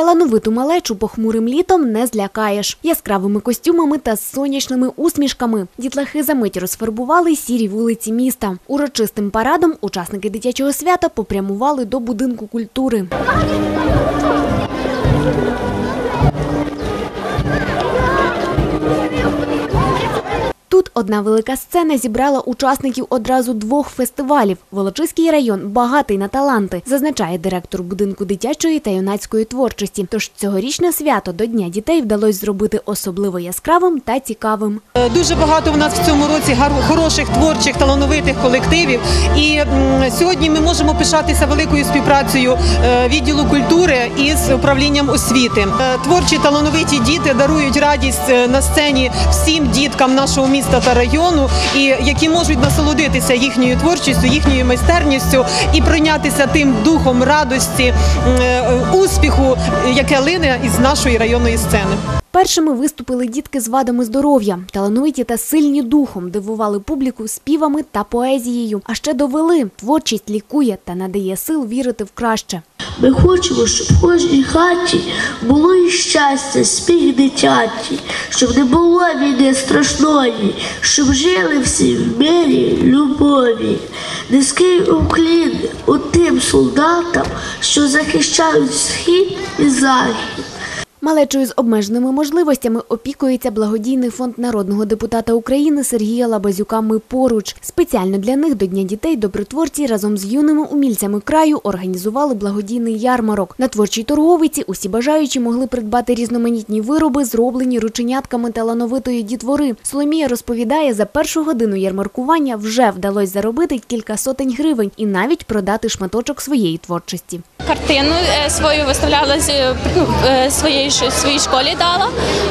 Талановиту малечу похмурим літом не злякаєш. Яскравими костюмами та сонячними усмішками. Дітлахи за мить розфарбували сірі вулиці міста. Урочистим парадом учасники дитячого свята попрямували до будинку культури. Одна велика сцена зібрала учасників одразу двох фестивалів. Волочиський район багатий на таланти, зазначає директор будинку дитячої та юнацької творчості. Тож цьогорічне свято до Дня дітей вдалося зробити особливо яскравим та цікавим. Е, Дуже багато в нас в цьому році хороших творчих талановитих колективів. І сьогодні ми можемо пишатися великою співпрацею е, відділу культури із управлінням освіти. Е, Творчі талановиті діти дарують радість на сцені всім діткам нашого міста та району, і які можуть насолодитися їхньою творчістю, їхньою майстерністю і прийнятися тим духом радості, е, успіху, яке лине із нашої районної сцени. Першими виступили дітки з вадами здоров'я, талановиті та сильні духом, дивували публіку співами та поезією. А ще довели творчість лікує та надає сил вірити в краще. Ми хочемо, щоб в кожній хаті було і щастя, спіх дитяті, щоб не було війни страшної, щоб жили всі в мирі, любові. Низький уклін у тим солдатам, що захищають схід і захід. Малечою з обмеженими можливостями опікується благодійний фонд народного депутата України Сергія Лабазюка «Ми поруч. Спеціально для них до Дня дітей добротворці разом з юними умільцями краю організували благодійний ярмарок. На творчій торговиці усі бажаючі могли придбати різноманітні вироби, зроблені рученятками талановитої дітвори. Соломія розповідає, за першу годину ярмаркування вже вдалося заробити кілька сотень гривень і навіть продати шматочок своєї творчості. картину е, свою виставляла з е, е, своїй школі дала.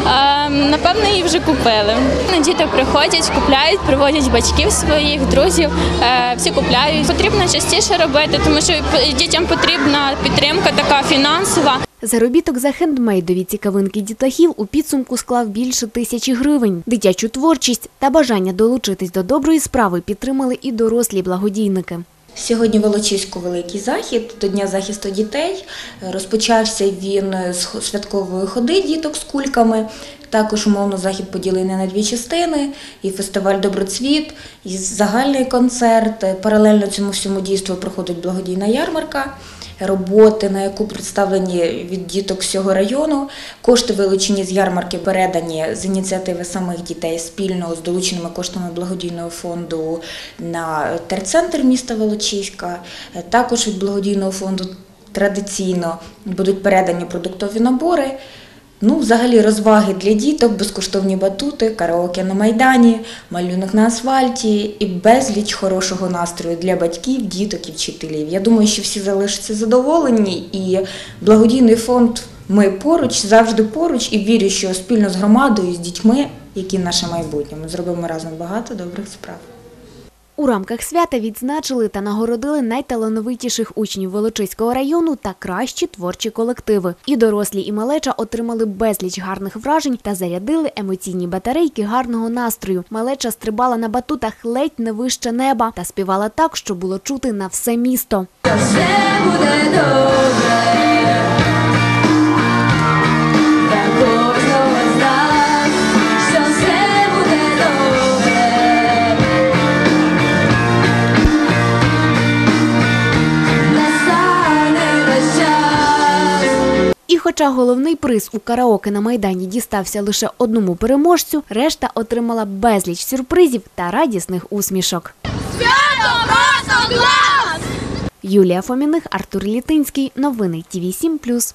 Е, Напевно, її вже купили. Ну, Діти приходять, купляють, приводять батьків своїх, друзів. е, Всі купляють. Потрібно частіше робити, тому що дітям потрібна підтримка така фінансова. Заробіток за хендмейдові цікавинки дітлахів у підсумку склав більше тисячі гривень. Дитячу творчість та бажання долучитись до доброї справи підтримали і дорослі благодійники. Сьогодні в Волочиську великий захід до Дня захисту дітей. Розпочався він з святкової ходи діток з кульками. Також умовно захід поділений на дві частини: і фестиваль Доброцвіт, і загальний концерт. Паралельно цьому всьому дійству проходить благодійна ярмарка. Роботи, на яку представлені від діток всього району. Кошти, вилучені з ярмарки, передані з ініціативи самих дітей спільно з долученими коштами благодійного фонду на терцентр міста Волочиська. Е, Також від благодійного фонду традиційно будуть передані продуктові набори. Ну, взагалі розваги для діток, безкоштовні батути, караоке на майдані, малюнок на асфальті і безліч хорошого настрою для батьків, діток і вчителів. Я думаю, що всі залишаться задоволені, і благодійний фонд Ми поруч завжди поруч і вірю, що спільно з громадою, з дітьми, які наше майбутнє, ми зробимо разом багато добрих справ. У рамках свята відзначили та нагородили найталановитіших учнів Волочиського району та кращі творчі колективи. І дорослі, і малеча отримали безліч гарних вражень та зарядили емоційні батарейки гарного настрою. Малеча стрибала на батутах ледь не вище неба та співала так, що було чути на все місто. І хоча головний приз у караоке на майдані дістався лише одному переможцю, решта отримала безліч сюрпризів та радісних усмішок. Юлія Фоміних, Артур Літинський. Новини ТІВІ 7+.